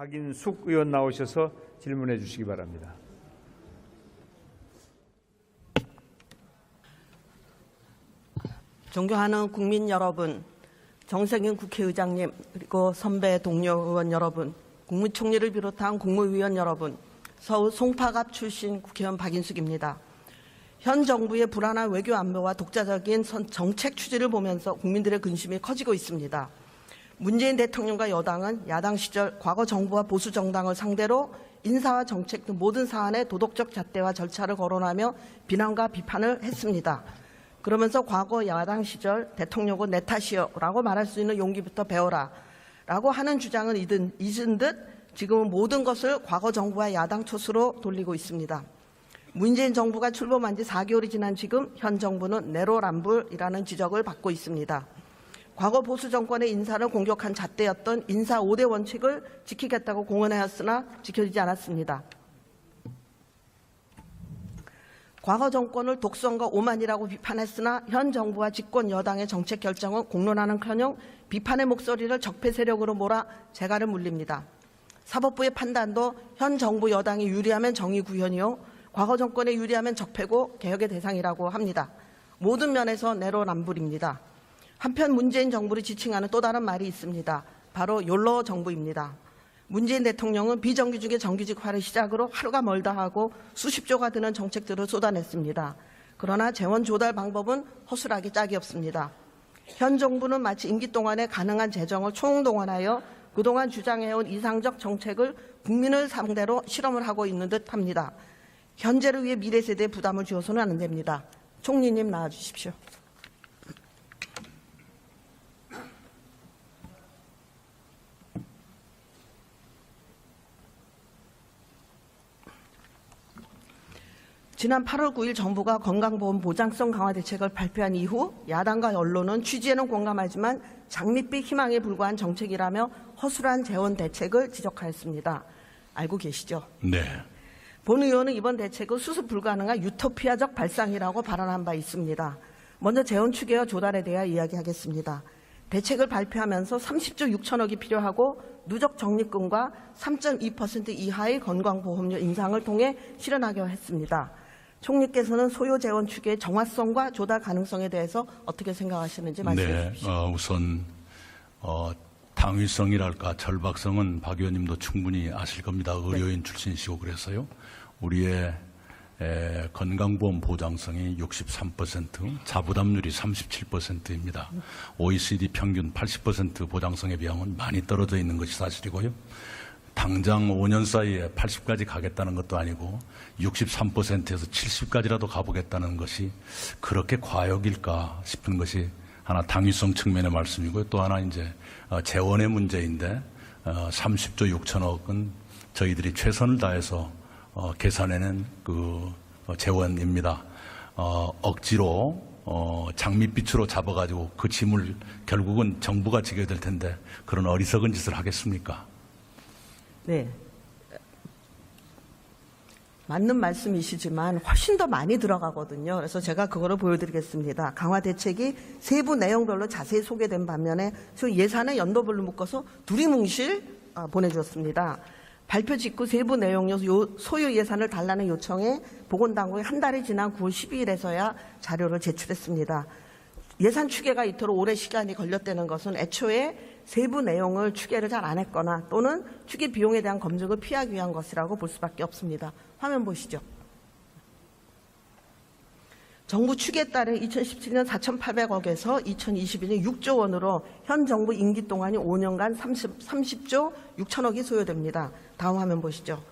박인숙 의원 나오셔서 질문해 주시기 바랍니다. 존경하는 국민 여러분, 정세균 국회의장님, 그리고 선배 동료 의원 여러분, 국무총리를 비롯한 국무위원 여러분, 서울 송파갑 출신 국회의원 박인숙입니다. 현 정부의 불안한 외교 안보와 독자적인 선- 정책 추진을 보면서 국민들의 근심이 커지고 있습니다. 문재인 대통령과 여당은 야당 시절 과거 정부와 보수 정당을 상대로 인사와 정책 등 모든 사안에 도덕적 잣대와 절차를 거론하며 비난과 비판을 했습니다. 그러면서 과거 야당 시절 대통령은 내 탓이요라고 말할 수 있는 용기부터 배워라 라고 하는 주장은 잊은, 잊은 듯 지금은 모든 것을 과거 정부와 야당 탓으로 돌리고 있습니다. 문재인 정부가 출범한 지 4개월이 지난 지금 현 정부는 내로남불이라는 지적을 받고 있습니다. 과거 보수 정권의 인사를 공격한 잣대였던 인사 5대 원칙을 지키겠다고 공언하였으나 지켜지지 않았습니다. 과거 정권을 독선과 오만이라고 비판했으나 현 정부와 집권 여당의 정책 결정은 공론하는커녕 비판의 목소리를 적폐 세력으로 몰아 재갈을 물립니다. 사법부의 판단도 현 정부 여당이 유리하면 정의 구현이요 과거 정권에 유리하면 적폐고 개혁의 대상이라고 합니다. 모든 면에서 내로남불입니다. 한편 문재인 정부를 지칭하는 또 다른 말이 있습니다. 바로 욜로 정부입니다. 문재인 대통령은 비정규직의 정규직화를 시작으로 하루가 멀다 하고 수십조가 드는 정책들을 쏟아냈습니다. 그러나 재원 조달 방법은 허술하게 짝이 없습니다. 현 정부는 마치 임기 동안에 가능한 재정을 총동원하여 그동안 주장해온 이상적 정책을 국민을 상대로 실험을 하고 있는 듯 합니다. 현재를 위해 미래 세대에 부담을 주어서는 안 됩니다. 총리님 나와주십시오. 지난 8월 9일 정부가 건강보험 보장성 강화 대책을 발표한 이후 야당과 언론은 취지에는 공감하지만 장밋빛 희망에 불과한 정책이라며 허술한 재원 대책을 지적하였습니다. 알고 계시죠? 네. 본 의원은 이번 대책은 수습 불가능한 유토피아적 발상이라고 발언한 바 있습니다. 먼저 재원 추계와 조달에 대해 이야기하겠습니다. 대책을 발표하면서 30조 6천억이 필요하고 누적 적립금과 3.2% 이하의 건강보험료 인상을 통해 실현하기로 했습니다. 총리께서는 소요 재원 추계의 정확성과 조달 가능성에 대해서 어떻게 생각하시는지 말씀해 네. 주십시오. 어, 우선 어, 당위성이랄까 절박성은 박 의원님도 충분히 아실 겁니다. 의료인 출신이시고 그래서요. 우리의 에, 건강보험 보장성이 63%, 자부담률이 37%입니다. OECD 평균 80% 보장성에 비하면 많이 떨어져 있는 것이 사실이고요. 당장 5년 사이에 80까지 가겠다는 것도 아니고 63%에서 70까지라도 가보겠다는 것이 그렇게 과욕일까 싶은 것이 하나 당위성 측면의 말씀이고요. 또 하나 이제 어, 재원의 문제인데 어, 30조 6천억은 저희들이 최선을 다해서 어, 계산해낸 그 어, 재원입니다. 어, 억지로 어, 장밋빛으로 잡아가지고 그 짐을 결국은 정부가 지게 될 텐데 그런 어리석은 짓을 하겠습니까? 네. 맞는 말씀이시지만 훨씬 더 많이 들어가거든요. 그래서 제가 그거를 보여드리겠습니다. 강화 대책이 세부 내용별로 자세히 소개된 반면에 저 예산의 연도별로 묶어서 두리뭉실 아, 보내주었습니다. 발표 직후 세부 내용 요 소요 예산을 달라는 요청에 보건당국이 한 달이 지난 9월 12일에서야 자료를 제출했습니다. 예산 추계가 이토록 오래 시간이 걸렸다는 것은 애초에 세부 내용을 추계를 잘 안 했거나 또는 추계 비용에 대한 검증을 피하기 위한 것이라고 볼 수밖에 없습니다. 화면 보시죠. 정부 추계에 따른 2017년 4,800억에서 2022년 6조 원으로 현 정부 임기 동안이 5년간 30, 30조 6천억이 소요됩니다. 다음 화면 보시죠.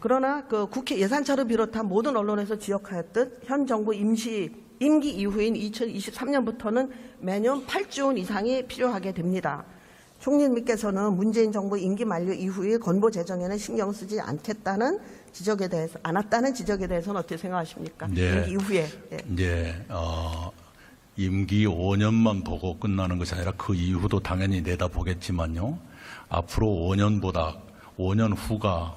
그러나 그 국회 예산처를 비롯한 모든 언론에서 지적하였듯 현 정부 임시 임기 이후인 2023년부터는 매년 8조 원 이상이 필요하게 됩니다. 총리님께서는 문재인 정부 임기 만료 이후에 건보 재정에는 신경 쓰지 않겠다는 지적에 대해서 않았다는 지적에 대해서는 어떻게 생각하십니까? 네. 임기 이후에 예. 이제 어, 임기 5년만 보고 끝나는 것이 아니라 그 이후도 당연히 내다보겠지만요. 앞으로 5년보다 5년 후가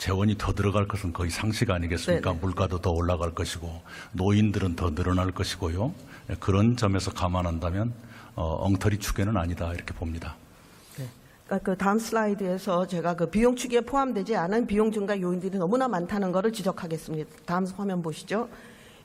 재원이 더 들어갈 것은 거의 상식 아니겠습니까? 네네. 물가도 더 올라갈 것이고 노인들은 더 늘어날 것이고요. 네, 그런 점에서 감안한다면 어, 엉터리 추계는 아니다 이렇게 봅니다. 네. 그 다음 슬라이드에서 제가 그 비용 추기에 포함되지 않은 비용 증가 요인들이 너무나 많다는 것을 지적하겠습니다. 다음 화면 보시죠.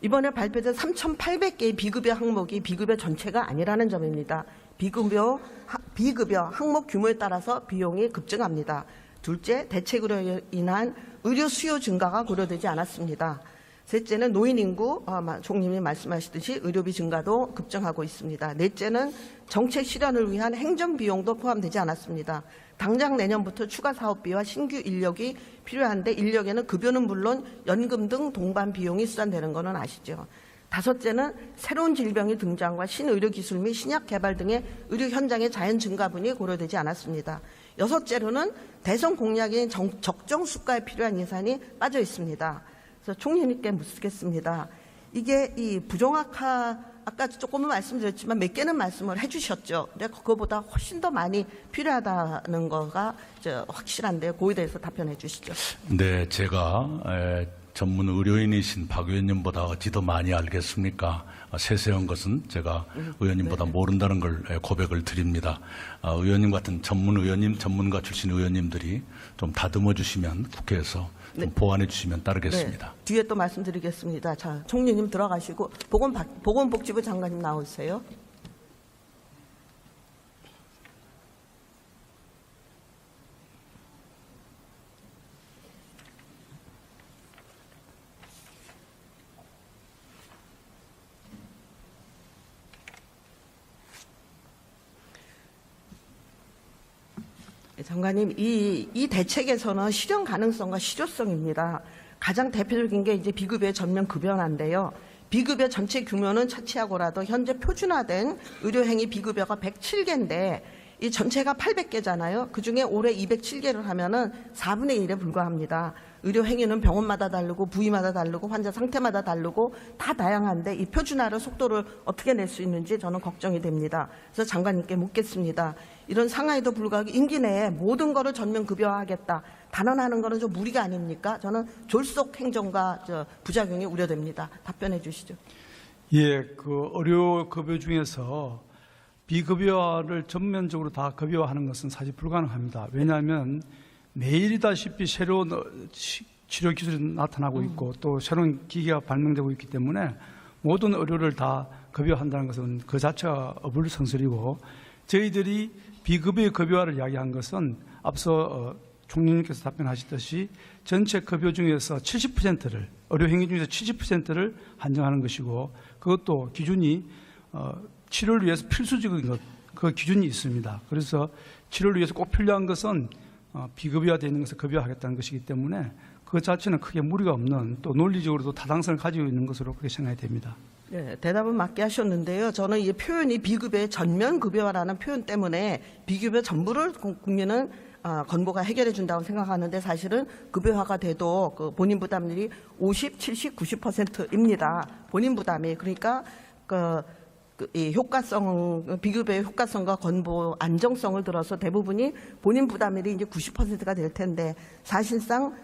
이번에 발표된 3,800개의 비급여 항목이 비급여 전체가 아니라는 점입니다. 비급여, 하- 비급여 항목 규모에 따라서 비용이 급증합니다. 둘째, 대책으로 인한 의료 수요 증가가 고려되지 않았습니다. 셋째는 노인 인구, 아마 총님이 말씀하시듯이 의료비 증가도 급증하고 있습니다. 넷째는 정책 실현을 위한 행정 비용도 포함되지 않았습니다. 당장 내년부터 추가 사업비와 신규 인력이 필요한데 인력에는 급여는 물론 연금 등 동반 비용이 수반되는 것은 아시죠. 다섯째는 새로운 질병의 등장과 신의료 기술 및 신약 개발 등의 의료 현장의 자연 증가분이 고려되지 않았습니다. 여섯째로는 대선 공약인 정- 적정 수가에 필요한 예산이 빠져 있습니다. 그래서 총리님께 묻겠습니다. 이게 이 부정확하 아까 조금은 말씀드렸지만 몇 개는 말씀을 해주셨죠. 근데 그거보다 훨씬 더 많이 필요하다는 거가 저 확실한데 그에 대해서 답변해 주시죠. 네, 제가 에, 전문 의료인이신 박 의원님보다 어찌 더 많이 알겠습니까? 아, 세세한 것은 제가 의원님보다 모른다는 걸 에, 고백을 드립니다. 아, 의원님 같은 전문 의원님, 전문가 출신 의원님들이 좀 다듬어 주시면 국회에서 좀 보완해 주시면 따르겠습니다. 네, 뒤에 또 말씀드리겠습니다. 자, 총리님 들어가시고 보건 보건복지부 장관님 나오세요. 장관님, 이, 이 대책에서는 실현 가능성과 실효성입니다. 가장 대표적인 게 이제 비급여 전면 급여난데요. 비급여 전체 규모는 차치하고라도 현재 표준화된 의료행위 비급여가 107개인데 이 전체가 800개잖아요. 그 중에 올해 207개를 하면은 4분의 1에 불과합니다. 의료 행위는 병원마다 다르고 부위마다 다르고 환자 상태마다 다르고 다 다양한데 이 표준화를 속도를 어떻게 낼 수 있는지 저는 걱정이 됩니다. 그래서 장관님께 묻겠습니다. 이런 상하에도 불구하고 임기 내에 모든 거를 전면 급여화하겠다. 단언하는 거는 좀 무리가 아닙니까? 저는 졸속 행정과 저 부작용이 우려됩니다. 답변해 주시죠. 예, 그 의료 급여 중에서 비급여를 전면적으로 다 급여화하는 것은 사실 불가능합니다. 왜냐하면 매일이다시피 새로운 어, 치- 치료 기술이 나타나고 있고 또 새로운 기기가 발명되고 있기 때문에 모든 의료를 다 급여한다는 것은 그 자체가 어불성설이고 저희들이 비급여 급여화를 이야기한 것은 앞서 어, 총리님께서 답변하셨듯이 전체 급여 중에서 70%를 의료 행위 중에서 70%를 한정하는 것이고 그것도 기준이 어, 치료를 위해서 필수적인 것, 그 기준이 있습니다. 그래서 치료를 위해서 꼭 필요한 것은 어, 비급여화되어 있는 것을 급여하겠다는 것이기 때문에 그 자체는 크게 무리가 없는 또 논리적으로도 타당성을 가지고 있는 것으로 그렇게 생각이 됩니다. 네, 대답은 맞게 하셨는데요. 저는 이 표현이 비급여의 전면 급여화라는 표현 때문에 비급여 전부를 국- 국민은 아, 건보가 해결해 준다고 생각하는데 사실은 급여화가 돼도 그 본인 부담률이 50, 70, 90%입니다. 본인 부담이 그러니까 그, 그, 이 효과성 비급여의 효과성과 건보 안정성을 들어서 대부분이 본인 부담률이 이제 90%가 될 텐데 사실상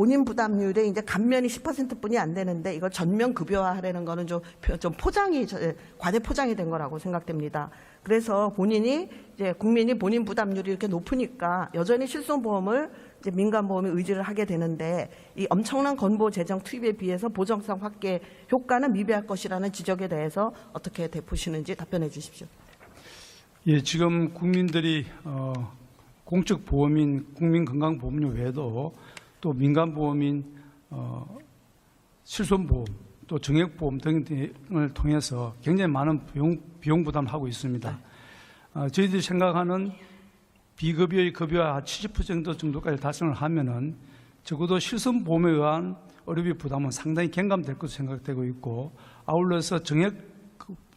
본인 부담률에 이제 감면이 10%뿐이 안 되는데 이걸 전면 급여화하려는 거는 좀, 표- 좀 포장이 저- 과대 포장이 된 거라고 생각됩니다. 그래서 본인이 이제 국민이 본인 부담률이 이렇게 높으니까 여전히 실손보험을 이제 민간보험에 의지를 하게 되는데 이 엄청난 건보 재정 투입에 비해서 보정성 확대 효과는 미비할 것이라는 지적에 대해서 어떻게 대보시는지 답변해 주십시오. 예, 지금 국민들이 어, 공적 보험인 국민건강보험료 외에도 또 민간 보험인 어, 실손보험 또 정액보험 등을 통해서 굉장히 많은 비용, 비용 부담을 하고 있습니다. 어, 저희들이 생각하는 비급여의 급여와 70% 정도까지 달성을 하면은 적어도 실손보험에 의한 의료비 부담은 상당히 경감될 것으로 생각되고 있고 아울러서 정액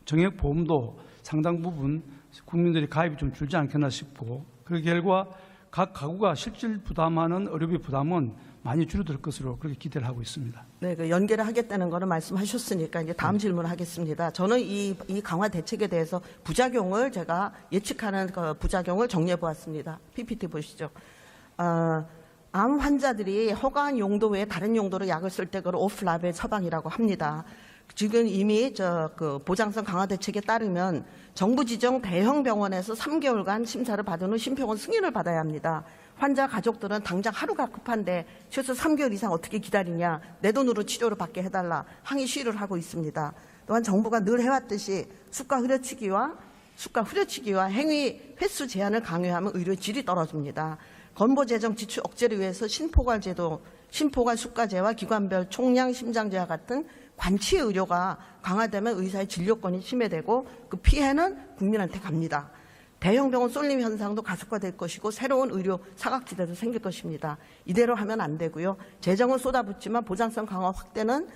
정액 보험도 상당 부분 국민들이 가입이 좀 줄지 않겠나 싶고 그 결과 각 가구가 실질 부담하는 의료비 부담은 많이 줄어들 것으로 그렇게 기대를 하고 있습니다. 네, 그 연계를 하겠다는 거는 말씀하셨으니까 이제 다음 질문 하겠습니다. 저는 이, 이 강화 대책에 대해서 부작용을 제가 예측하는 그 부작용을 정리해 보았습니다. PPT 보시죠. 어, 암 환자들이 허가한 용도 외에 다른 용도로 약을 쓸 때 그걸 오프라벨 처방이라고 합니다. 지금 이미 저 그 보장성 강화 대책에 따르면 정부 지정 대형 병원에서 3개월간 심사를 받은 후 심평원 승인을 받아야 합니다. 환자 가족들은 당장 하루가 급한데 최소 3개월 이상 어떻게 기다리냐 내 돈으로 치료를 받게 해달라 항의 시위를 하고 있습니다. 또한 정부가 늘 해왔듯이 수가 흐려치기와 수가 후려치기와 행위 횟수 제한을 강요하면 의료 질이 떨어집니다. 건보 재정 지출 억제를 위해서 신포괄 제도, 신포괄 수가제와 기관별 총량 심장제와 같은 관치 의료가 강화되면 의사의 진료권이 침해되고 그 피해는 국민한테 갑니다. 대형 병원 쏠림 현상도 가속화될 것이고 새로운 의료 사각지대도 생길 것입니다. 이대로 하면 안 되고요. 재정은 쏟아붓지만 보장성 강화 확대는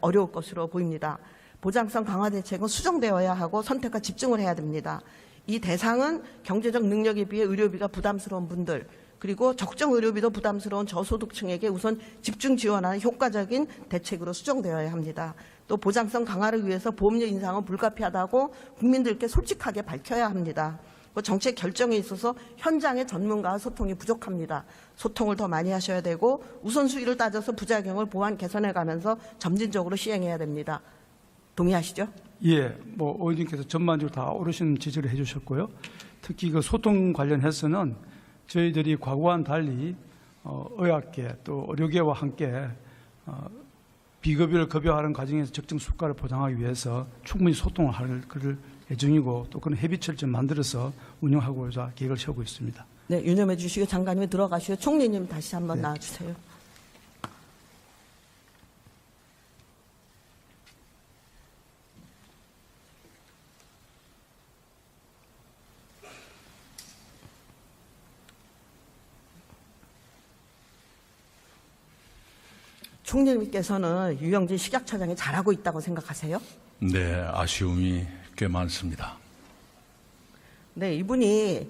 어려울 것으로 보입니다. 보장성 강화 대책은 수정되어야 하고 선택과 집중을 해야 됩니다. 이 대상은 경제적 능력에 비해 의료비가 부담스러운 분들 그리고 적정 의료비도 부담스러운 저소득층에게 우선 집중 지원하는 효과적인 대책으로 수정되어야 합니다. 또 보장성 강화를 위해서 보험료 인상은 불가피하다고 국민들께 솔직하게 밝혀야 합니다. 그 정책 결정에 있어서 현장의 전문가와 소통이 부족합니다. 소통을 더 많이 하셔야 되고 우선순위를 따져서 부작용을 보완 개선해 가면서 점진적으로 시행해야 됩니다. 동의하시죠? 예, 뭐 의원님께서 전반적으로 다 옳으신 지적을 해주셨고요. 특히 그 소통 관련해서는 저희들이 과거와는 달리 어, 의학계 또 의료계와 함께 어, 비급여를 급여하는 과정에서 적정 수가를 보장하기 위해서 충분히 소통을 할 그럴 예정이고 또 그런 협의체를 좀 만들어서 운영하고자 계획을 세우고 있습니다. 네, 유념해 주시고 장관님이 들어가시고 총리님 다시 한번 나와주세요. 총리님께서는 유영진 식약처장이 잘하고 있다고 생각하세요? 네, 아쉬움이 꽤 많습니다. 네, 이분이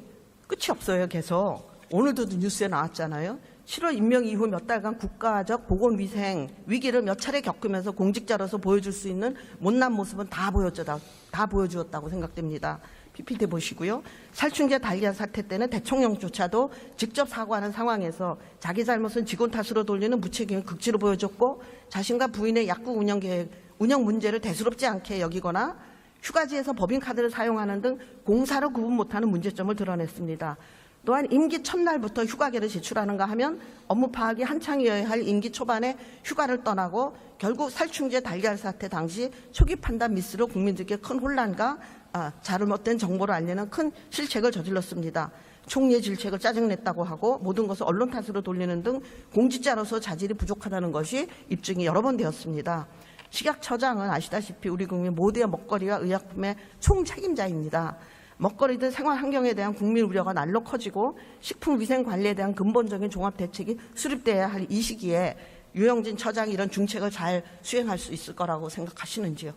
끝이 없어요, 계속. 오늘도 뉴스에 나왔잖아요. 7월 임명 이후 몇 달간 국가적 보건위생 위기를 몇 차례 겪으면서 공직자로서 보여줄 수 있는 못난 모습은 다 보여줬다, 다 보여주었다고 생각됩니다. PPT 보시고요. 살충제 달걀 사태 때는 대통령조차도 직접 사과하는 상황에서 자기 잘못은 직원 탓으로 돌리는 무책임을 극치로 보여줬고 자신과 부인의 약국 운영 계획, 운영 문제를 대수롭지 않게 여기거나 휴가지에서 법인카드를 사용하는 등 공사로 구분 못하는 문제점을 드러냈습니다. 또한 임기 첫날부터 휴가계를 제출하는가 하면 업무 파악이 한창이어야 할 임기 초반에 휴가를 떠나고 결국 살충제 달걀 사태 당시 초기 판단 미스로 국민들께 큰 혼란과 아, 잘못된 정보를 알리는 큰 실책을 저질렀습니다. 총리의 질책을 짜증냈다고 하고 모든 것을 언론 탓으로 돌리는 등 공직자로서 자질이 부족하다는 것이 입증이 여러 번 되었습니다. 식약처장은 아시다시피 우리 국민 모두의 먹거리와 의약품의 총책임자입니다. 먹거리든 생활 환경에 대한 국민 우려가 날로 커지고 식품 위생 관리에 대한 근본적인 종합 대책이 수립돼야 할 이 시기에 유영진 처장이 이런 중책을 잘 수행할 수 있을 거라고 생각하시는지요?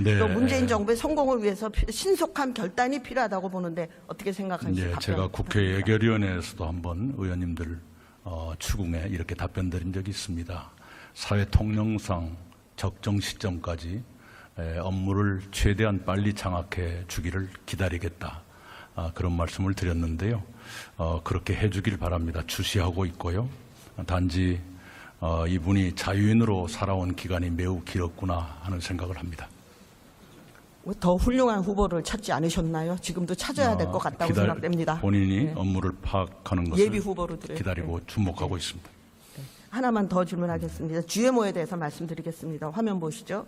네, 또 문재인 정부의 성공을 위해서 피- 신속한 결단이 필요하다고 보는데 어떻게 예, 답변 제가 국회 예결위원회에서도 한번 의원님들 어, 추궁에 이렇게 답변 드린 적이 있습니다. 사회 통념상 적정 시점까지 에, 업무를 최대한 빨리 장악해 주기를 기다리겠다. 아, 그런 말씀을 드렸는데요. 어, 그렇게 해주길 바랍니다. 주시하고 있고요. 단지 어, 이분이 자유인으로 살아온 기간이 매우 길었구나 하는 생각을 합니다. 뭐더 훌륭한 후보를 찾지 않으셨나요? 지금도 찾아야 될것 어, 같다고 기다리- 생각됩니다. 본인이 네. 업무를 파악하는 것을 예비 후보로. 기다리고 주목하고 있습니다. 하나만 더 질문하겠습니다. GMO에 대해서 말씀드리겠습니다. 화면 보시죠.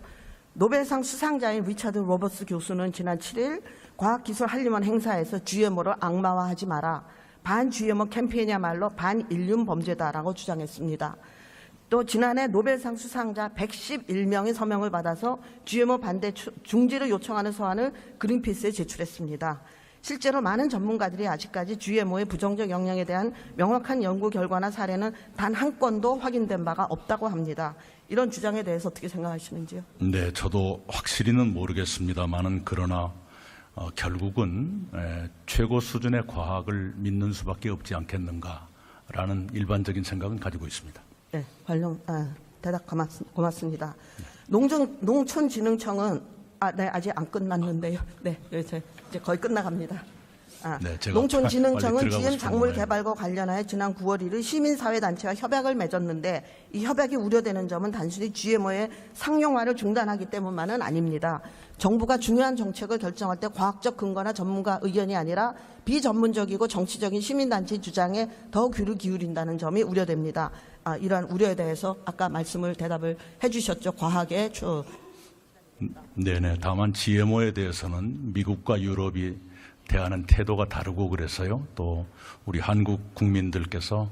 노벨상 수상자인 리차드 로버스 교수는 지난 7일 과학기술 한림원 행사에서 GMO를 악마화하지 마라. 반 GMO 캠페인이야말로 반인륜 범죄다라고 주장했습니다. 또 지난해 노벨상 수상자 111명의 서명을 받아서 GMO 반대 추- 중지를 요청하는 서한을 그린피스에 제출했습니다. 실제로 많은 전문가들이 아직까지 GMO의 부정적 영향에 대한 명확한 연구 결과나 사례는 단 한 건도 확인된 바가 없다고 합니다. 이런 주장에 대해서 어떻게 생각하시는지요? 네, 저도 확실히는 모르겠습니다만은 그러나 어, 결국은 에, 최고 수준의 과학을 믿는 수밖에 없지 않겠는가라는 일반적인 생각은 가지고 있습니다. 네, 관련 아, 대답 고맙, 고맙습니다. 농정 농촌진흥청은 아, 네 아직 안 끝났는데요. 네, 이제 이제 거의 끝나갑니다. 아, 네, 농촌진흥청은 싶은 작물. 개발과 관련하여 지난 9월 1일 시민사회단체와 협약을 맺었는데 이 협약이 우려되는 점은 단순히 GMO의 상용화를 중단하기 때문만은 아닙니다. 정부가 중요한 정책을 결정할 때 과학적 근거나 전문가 의견이 아니라 비전문적이고 정치적인 시민단체 주장에 더 귀를 기울인다는 점이 우려됩니다. 아, 이러한 우려에 대해서 아까 말씀을 대답을 해주셨죠. 과학의 주, 네네. 다만 GMO에 대해서는 미국과 유럽이 대하는 태도가 다르고 그래서요. 또 우리 한국 국민들께서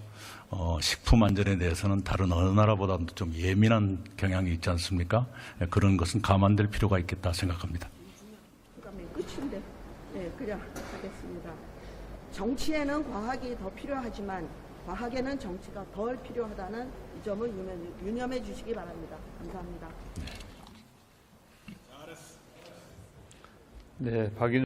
어, 식품 안전에 대해서는 다른 어느 나라보다도 좀 예민한 경향이 있지 않습니까? 예, 그런 것은 감안될 필요가 있겠다 생각합니다. 그다음에 끝인데, 네, 그냥 하겠습니다. 정치에는 과학이 더 필요하지만 과학에는 정치가 덜 필요하다는 이 점을 유념- 유념해 주시기 바랍니다. 감사합니다. 네, 박윤